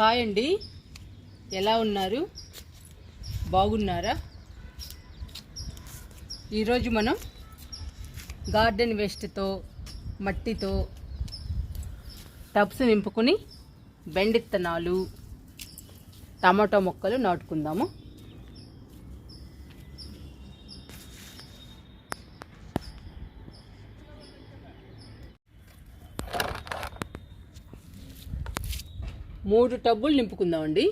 Hi అండి. ఎలా ఉన్నారు? బాగున్నారా? ఈరోజు మనం గార్డెన్ వేస్ట్తో మట్టితో టబ్స్ నింపుకుని బెండిత్తనాలు టమాటో మొక్కలు నాటుకుందాము. మూడు టబ్బులు నింపుకుందామండి.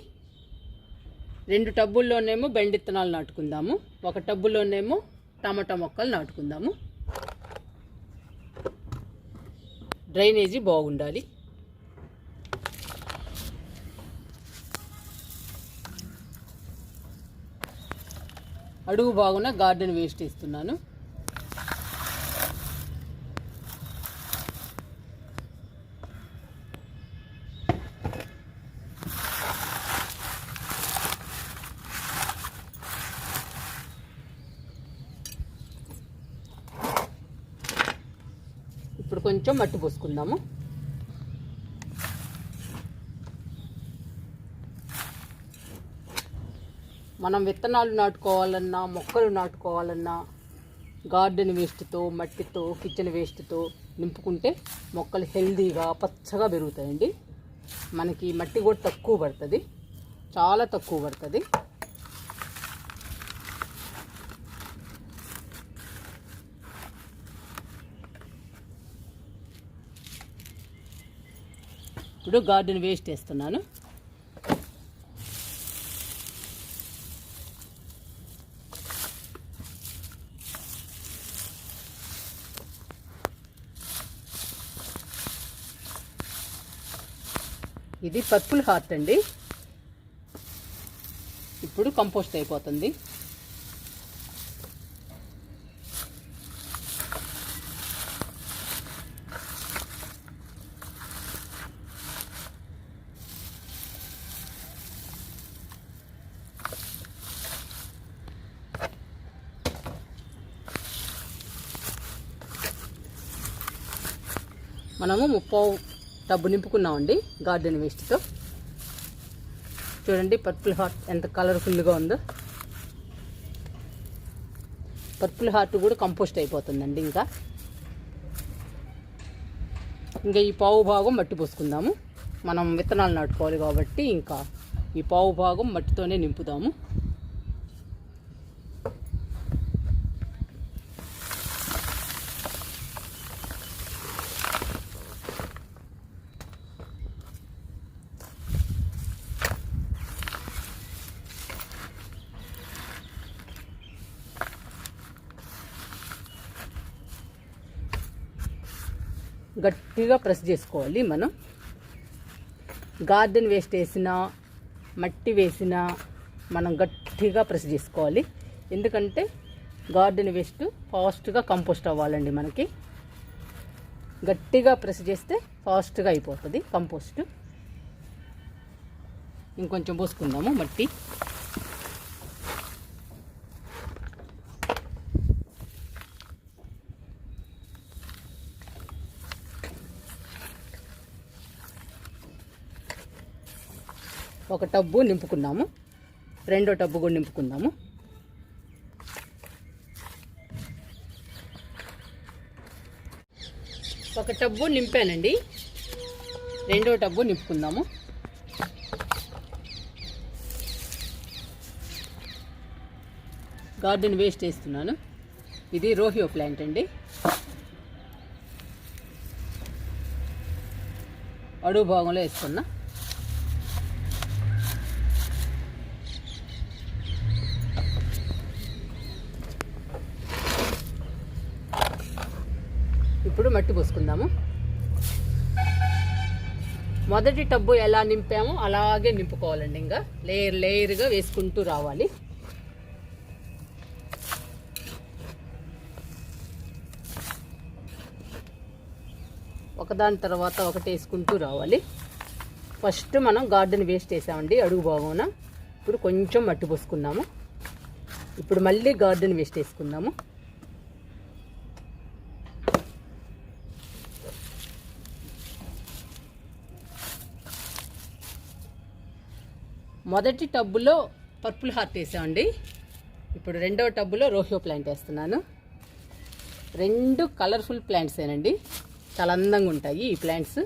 రెండు టబ్బుల్లోనేమో బెండిత్తనాలు నాటుకుందాము. ఒక టబ్బులోనేమో టమాటా మొక్కలు నాటుకుందాము. డ్రైనేజీ బాగుండాలి. అడుగు బాగున్న గార్డెన్ వేస్ట్ ఇస్తున్నాను ఇప్పుడు కొంచెం మట్టి పోసుకుందాము. మనం విత్తనాలు నాటుకోవాలన్నా మొక్కలు నాటుకోవాలన్నా గార్డెన్ వేస్ట్తో మట్టితో కిచెన్ వేస్ట్తో నింపుకుంటే మొక్కలు హెల్దీగా పచ్చగా పెరుగుతాయండి. మనకి మట్టి కూడా తక్కువ పడుతుంది. చాలా తక్కువ పడుతుంది. ఇప్పుడు గార్డెన్ వేస్ట్ వేస్తున్నాను ఇది పర్పుల్ హార్ట్ అండి. ఇప్పుడు కంపోస్ట్ అయిపోతుంది. మనము ముప్పావు టబ్బు నింపుకున్నామండి గార్డెన్ వేస్ట్తో. చూడండి పర్పుల్ హార్ట్ ఎంత కలర్ఫుల్గా ఉందో. పర్పుల్ హార్ట్ కూడా కంపోస్ట్ అయిపోతుందండి ఇంకా. ఇంకా ఈ పావు భాగం మట్టి పోసుకుందాము. మనం విత్తనాలు నాటుకోవాలి కాబట్టి ఇంకా ఈ పావు భాగం మట్టితోనే నింపుదాము. గట్టిగా ప్రెస్ చేసుకోవాలి మనం. గార్డెన్ వేస్ట్ వేసినా మట్టి వేసినా మనం గట్టిగా ప్రెస్ చేసుకోవాలి. ఎందుకంటే గార్డెన్ వేస్ట్ ఫాస్ట్గా కంపోస్ట్ అవ్వాలండి మనకి. గట్టిగా ప్రెస్ చేస్తే ఫాస్ట్గా అయిపోతుంది కంపోస్ట్. ఇంకొంచెం పోసుకుందాము మట్టి. ఒక టబ్బు నింపుకున్నాము. రెండో టబ్బు కూడా నింపుకుందాము. ఒక టబ్బు నింపానండి. రెండో టబ్బు నింపుకుందాము. గార్డెన్ వేస్ట్ చేస్తున్నాను. ఇది రోహియో ప్లాంట్ అండి. అడుగు భాగంలో వేసుకున్నా ఇప్పుడు మట్టి పోసుకుందాము మొదటి టబ్బు ఎలా నింపామో అలాగే నింపుకోవాలండి ఇంకా. లేయర్ లేయర్గా వేసుకుంటూ రావాలి. ఒకదాని తర్వాత ఒకటి వేసుకుంటూ రావాలి. ఫస్ట్ మనం గార్డెన్ వేస్ట్ వేసామండి అడుగు భాగమున ఇప్పుడు కొంచెం మట్టి పోసుకున్నాము. ఇప్పుడు మళ్ళీ గార్డెన్ వేస్ట్ వేసుకుందాము. మొదటి టబ్బులో పర్పుల్ హార్ట్ వేసామండి. ఇప్పుడు రెండవ టబ్బులో రోహియో ప్లాంట్ వేస్తున్నాను. రెండు కలర్ఫుల్ ప్లాంట్స్ ఏనండి. చాలా అందంగా ఉంటాయి ఈ ప్లాంట్స్.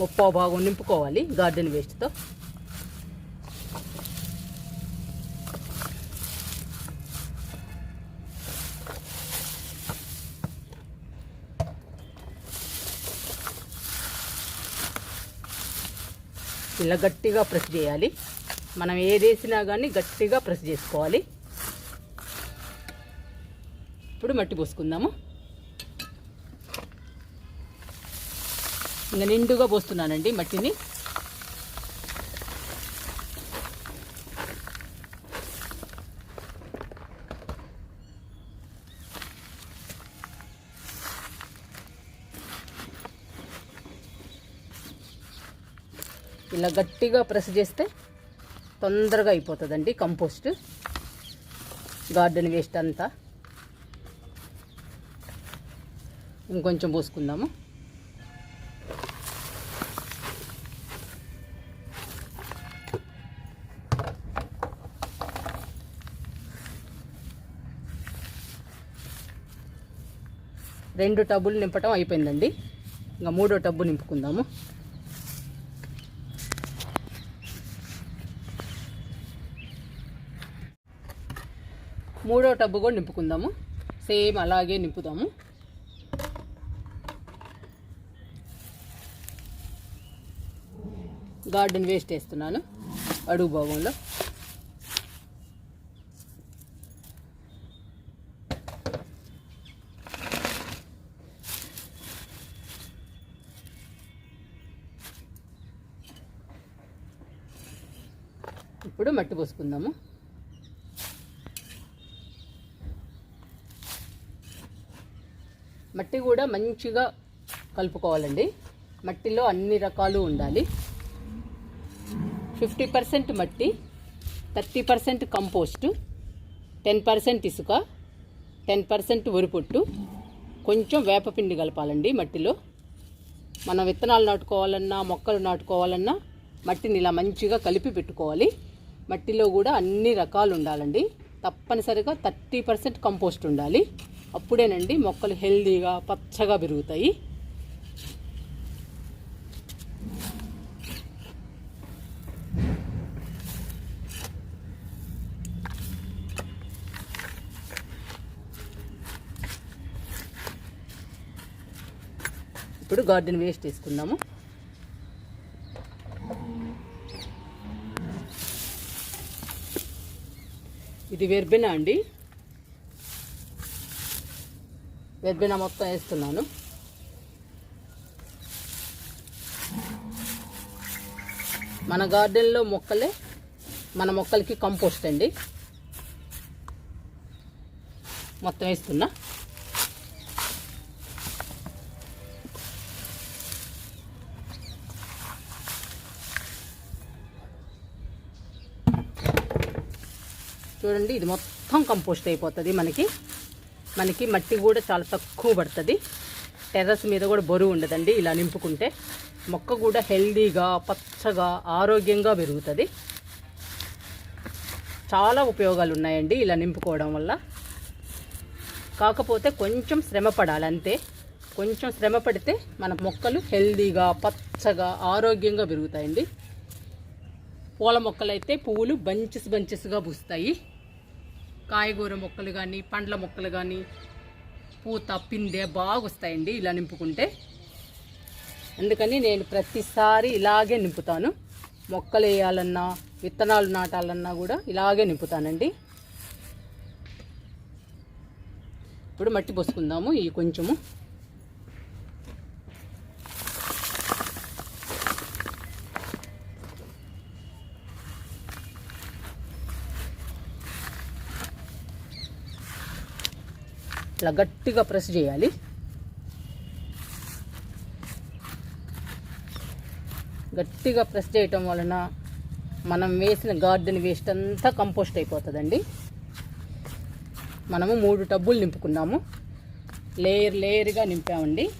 ముప్పో భాగం నింపుకోవాలి గార్డెన్ వేస్ట్తో. ఇలా గట్టిగా ప్రెస్ చేయాలి. మనం ఏది వేసినా కానీ గట్టిగా ప్రెస్ చేసుకోవాలి. ఇప్పుడు మట్టి పోసుకుందాము. ఇంకా నిండుగా పోస్తున్నానండి మట్టిని. ఇలా గట్టిగా ప్రెస్ చేస్తే తొందరగా అయిపోతుందండి కంపోస్ట్. గార్డెన్ వేస్ట్ అంతా. ఇంకొంచెం పోసుకుందాము. రెండు టబ్బులు నింపటం అయిపోయిందండి. ఇంకా మూడో టబ్బు నింపుకుందాము. మూడో టబ్బు కూడా నింపుకుందాము. సేమ్ అలాగే నింపుదాము. గార్డెన్ వేస్ట్ వేస్తున్నాను అడుగు భాగంలో ఇప్పుడు మట్టి పోసుకుందాము. మట్టి కూడా మంచిగా కలుపుకోవాలండి. మట్టిలో అన్ని రకాలు ఉండాలి. ఫిఫ్టీ పర్సెంట్ మట్టి thirty percent compost ten percent ఇసుక టెన్ పర్సెంట్ వరిపొట్టు. కొంచెం వేపపిండి కలపాలండి మట్టిలో. మనం విత్తనాలు నాటుకోవాలన్నా మొక్కలు నాటుకోవాలన్నా మట్టిని ఇలా మంచిగా కలిపి పెట్టుకోవాలి. మట్టిలో కూడా అన్ని రకాలు ఉండాలండి. తప్పనిసరిగా థర్టీ పర్సెంట్ కంపోస్ట్ ఉండాలి. అప్పుడేనండి మొక్కలు హెల్దీగా పచ్చగా పెరుగుతాయి. ఇప్పుడు గార్డెన్ వేస్ట్ తీసుకుందాము ఇది వెర్బెనా అండి. వెబ్బిన మొత్తం వేస్తున్నాను. మన గార్డెన్లో మొక్కలే మన మొక్కలకి కంపోస్ట్ అండి. మొత్తం వేస్తున్నా. చూడండి ఇది మొత్తం కంపోస్ట్ అయిపోతుంది మనకి. మనకి మట్టి కూడా చాలా తక్కువ పడుతుంది. టెర్రస్ మీద కూడా బరువు ఉండదండి ఇలా నింపుకుంటే. మొక్క కూడా హెల్దీగా పచ్చగా ఆరోగ్యంగా పెరుగుతుంది. చాలా ఉపయోగాలు ఉన్నాయండి ఇలా నింపుకోవడం వల్ల. కాకపోతే కొంచెం శ్రమ పడాలి అంతే. కొంచెం శ్రమ పడితే మన మొక్కలు హెల్దీగా పచ్చగా ఆరోగ్యంగా పెరుగుతాయండి. పూల మొక్కలైతే పువ్వులు బంచెస్ బంచెస్గా పూస్తాయి. కాయగూర మొక్కలు కానీ పండ్ల మొక్కలు కానీ పూత పిందె బాగా వస్తాయండి ఇలా నింపుకుంటే. అందుకని నేను ప్రతిసారి ఇలాగే నింపుతాను. మొక్కలు వేయాలన్నా విత్తనాలు నాటాలన్నా కూడా ఇలాగే నింపుతానండి. ఇప్పుడు మట్టి పోసుకుందాము ఈ కొంచెము. ఇట్లా గట్టిగా ప్రెస్ చేయాలి. గట్టిగా ప్రెస్ చేయటం వలన మనం వేసిన గార్డెన్ వేస్ట్ అంతా కంపోస్ట్ అయిపోతుందండి. మనము మూడు టబ్బులు నింపుకున్నాము. లేయర్ లేయర్గా నింపామండి.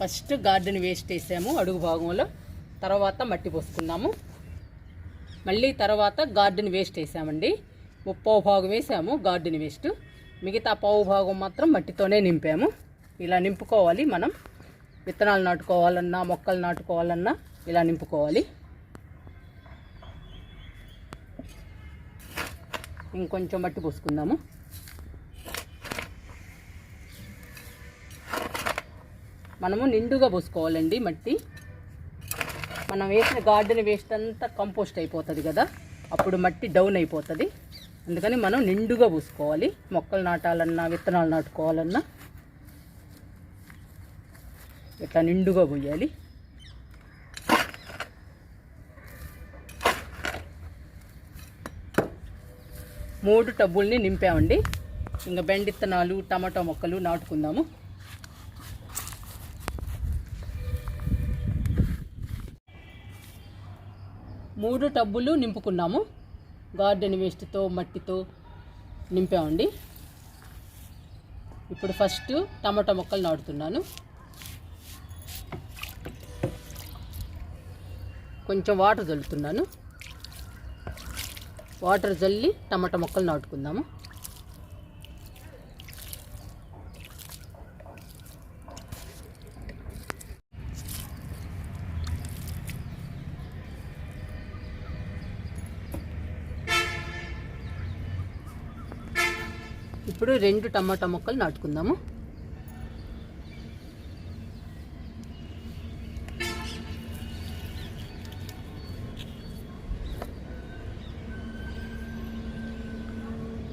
ఫస్ట్ గార్డెన్ వేస్ట్ వేసాము అడుగు భాగంలో తర్వాత మట్టి పోసుకున్నాము. మళ్ళీ తర్వాత గార్డెన్ వేస్ట్ వేసామండి. ముప్పో భాగం వేసాము గార్డెన్ వేస్ట్. మిగతా పావు భాగం మాత్రం మట్టితోనే నింపాము. ఇలా నింపుకోవాలి మనం. విత్తనాలు నాటుకోవాలన్నా మొక్కలు నాటుకోవాలన్నా ఇలా నింపుకోవాలి. ఇంకొంచెం మట్టి పోసుకుందాము. మనము నిండుగా పోసుకోవాలండి మట్టి. మనం వేసిన గార్డెన్ వేస్ట్ అంతా కంపోస్ట్ అయిపోతుంది కదా. అప్పుడు మట్టి డౌన్ అయిపోతుంది. అందుకని మనం నిండుగా పూసుకోవాలి. మొక్కలు నాటాలన్నా విత్తనాలు నాటుకోవాలన్నా ఇట్లా నిండుగా పోయాలి. మూడు టబ్బుల్ని నింపామండి. ఇంకా బెండిత్తనాలు టమాటా మొక్కలు నాటుకుందాము. మూడు టబ్బులు నింపుకున్నాము. గార్డెన్ వేస్ట్తో మట్టితో నింపామండి. ఇప్పుడు ఫస్ట్ టమాటా మొక్కలు నాటుతున్నాను. కొంచెం వాటర్ చల్లుతున్నాను వాటర్ చల్లి టమాటా మొక్కలు నాటుకుందాము. ఇప్పుడు రెండు టమాటా మొక్కలు నాటుకుందాము.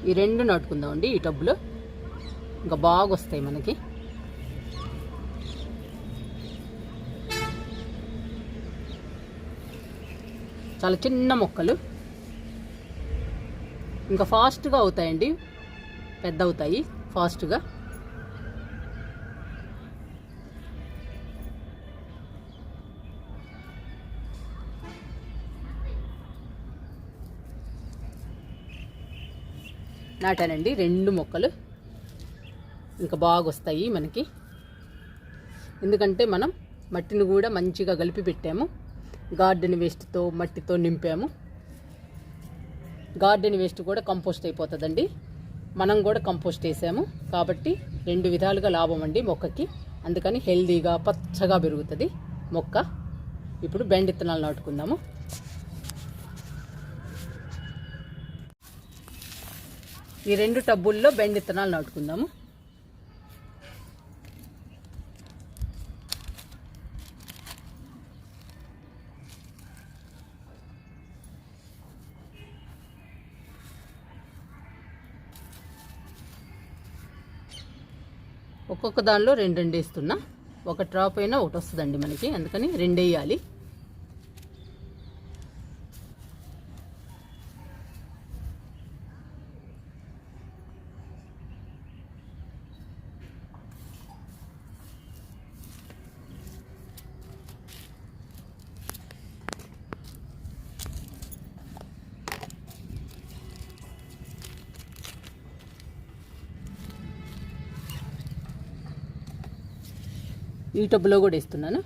ఈ రెండు నాటుకుందామండి ఈ టబ్బులో. ఇంకా బాగా వస్తాయి మనకి. చాలా చిన్న మొక్కలు. ఇంకా ఫాస్ట్గా అవుతాయండి. పెద్ద అవుతాయి ఫాస్ట్గా. నాటానండి రెండు మొక్కలు. ఇంకా బాగా వస్తాయి మనకి. ఎందుకంటే మనం మట్టిని కూడా మంచిగా కలిపి పెట్టాము. గార్డెన్ వేస్ట్తో మట్టితో నింపాము. గార్డెన్ వేస్ట్ కూడా కంపోస్ట్ అయిపోతుందండి. మనం కూడా కంపోస్ట్ వేసాము కాబట్టి రెండు విధాలుగా లాభం అండి మొక్కకి. అందుకని హెల్దీగా పచ్చగా పెరుగుతుంది మొక్క. ఇప్పుడు బెండ్ ఇత్తనాలు నాటుకుందాము. ఈ రెండు టబ్బుల్లో బెండ్ ఇత్తనాలు నాటుకుందాము. ఒక్కొక్క దానిలో రెండు రెండు వేస్తున్నా. ఒక డ్రాప్ అయినా ఒకటి వస్తుందండి మనకి. అందుకని రెండు వేయాలి. ఈ టబ్బులో కూడా వేస్తున్నాను.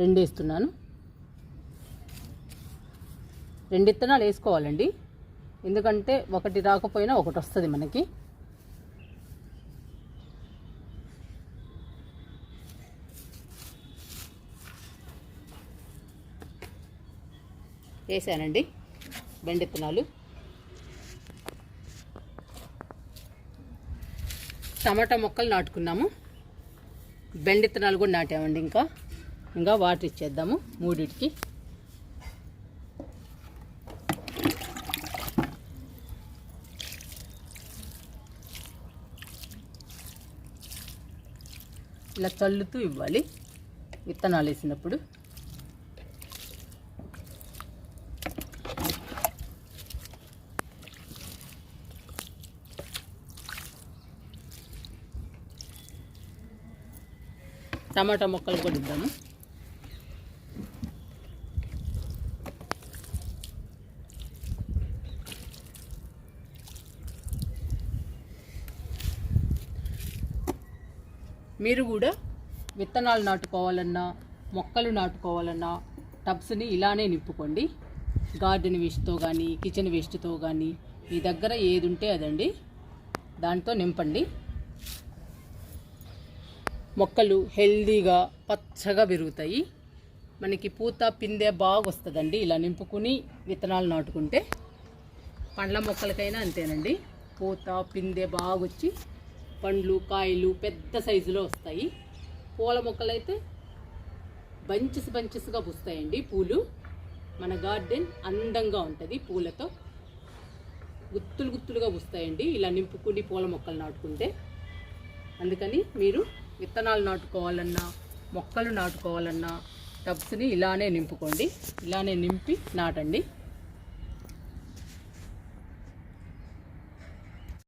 రెండు వేస్తున్నాను. రెండు విత్తనాలు వేసుకోవాలండి. ఎందుకంటే ఒకటి రాకపోయినా ఒకటి వస్తుంది మనకి. వేసానండి. బెండిత్తనాలు టమాటా మొక్కలు నాటుకున్నాము. బెండ విత్తనాలు కూడా నాటామండి ఇంకా. ఇంకా వాటర్ ఇచ్చేద్దాము మూడిటికి. ఇలా చల్లుతూ ఇవ్వాలి. విత్తనాలు వేసినప్పుడు. టమాటా మొక్కలు కూడా ఇద్దాము. మీరు కూడా విత్తనాలు నాటుకోవాలన్నా మొక్కలు నాటుకోవాలన్నా టబ్స్ని ఇలానే నింపుకోండి. గార్డెన్ వేస్ట్తో కానీ కిచెన్ వేస్ట్తో కానీ మీ దగ్గర ఏది ఉంటే అదండి. దాంతో నింపండి. మొక్కలు హెల్దీగా పచ్చగా పెరుగుతాయి. మనకి పూత పిందె బాగా వస్తుందండి. ఇలా నింపుకుని విత్తనాలు నాటుకుంటే పండ్ల మొక్కలకైనా అంతేనండి. పూత పిందె బాగా వచ్చి పండ్లు కాయలు పెద్ద సైజులో వస్తాయి. పూల మొక్కలైతే బంచెస్ బంచెస్గా పూస్తాయండి పూలు. మన గార్డెన్ అందంగా ఉంటుంది. పూలతో గుత్తులు గుత్తులుగా పూస్తాయండి. ఇలా నింపుకుని పూల మొక్కలు నాటుకుంటే. అందుకని మీరు విత్తనాలు నాటుకోవాలన్నా మొక్కలు నాటుకోవాలన్నా టబ్స్ని ఇలానే నింపుకోండి. ఇలానే నింపి నాటండి.